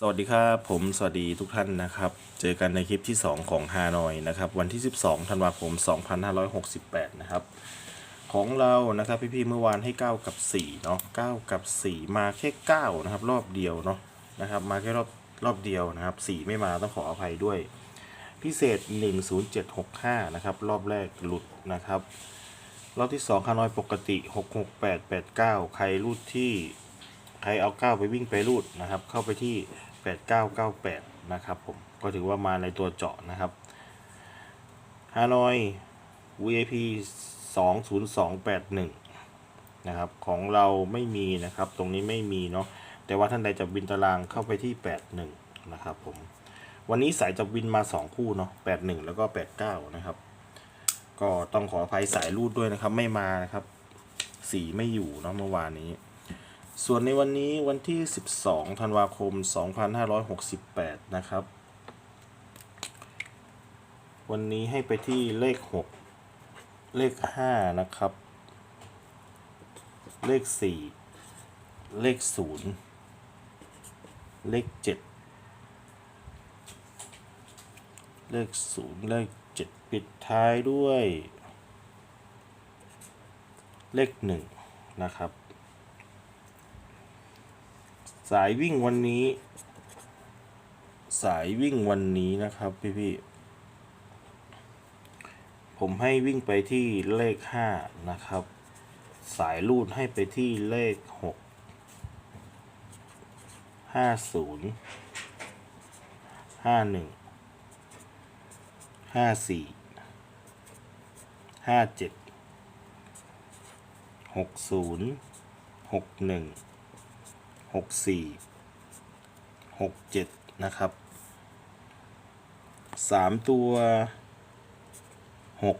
สวัสดีครับผมสวัสดีทุกท่านนะครับ เจอกันในคลิปที่ 2 ของฮานอยนะครับ วันที่ 12ธันวาคม 2568 นะครับ ของเรานะครับพี่ๆเมื่อวานให้ 9 กับ 4 เนาะ9กับ 4 มาแค่ 9 นะครับ รอบเดียวเนาะนะครับ มาแค่รอบรอบเดียวนะครับ 4 ไม่มาต้องขออภัยด้วย พิเศษ 10765 นะครับ รอบแรกหลุดนะครับ รอบที่2ฮานอยปกติ 66889 ใครรูดที่ ครเอา 9 ไปวิ่งไปรูดนะครับ เข้าไปที่ 8998 นะครับผม ก็ถือว่ามาในตัวเจาะนะครับฮานอย VIP 20281 นะครับ ของเราไม่มีนะครับ ตรงนี้ไม่มีเนาะ แต่ว่าท่านใดจะบินตารางเข้าไปที่ 81 นะครับผม วันนี้สายจะบินมา 2 คู่เนาะ 81 แล้วก็ 89 นะครับ ก็ต้องขออภัยสายรูดด้วยนะครับ ไม่มานะครับ สีไม่อยู่เนาะเมื่อวานนี้ ส่วนในวันนี้วันที่ 12 ธันวาคม 2568 นะครับ วันนี้ให้ไปที่เลข 6 เลข 5 นะครับ เลข 4 เลข 0 เลข 7 เลข 0 เลข 7 ปิดท้ายด้วย เลข 1 นะครับ สายวิ่งวันนี้ สายวิ่งวันนี้นะครับพี่พี่ผมให้วิ่งไปที่เลขห้านะครับ สายรูดให้ไปที่เลขหกห้าศูนย์ ห้าหนึ่งห้าสี่ห้าเจ็ดหกศูนย์หกหนึ่งหกสี่หกเจ็ดนะครับสามตัวหก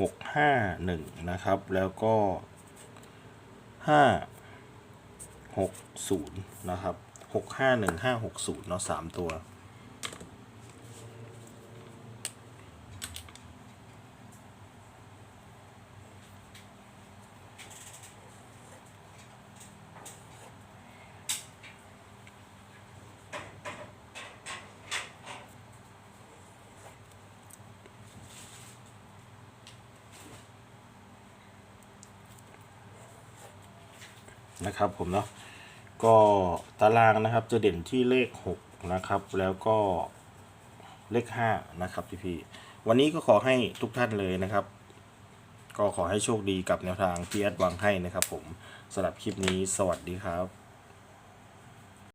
หกห้าหนึ่งนะครับ แล้วก็ห้าหกศูนย์นะครับหกห้าหนึ่งห้าหกศูนย์เนาะสามตัว นะครับผมเนาะก็ตารางนะครับจะเด่นที่เลข 6 นะครับ แล้วก็เลข 5 นะครับพี่พี่วันนี้ก็ขอให้ทุกท่านเลยนะครับ ก็ขอให้โชคดีกับแนวทางที่แอดวางให้นะครับผมสำหรับคลิปนี้สวัสดีครับ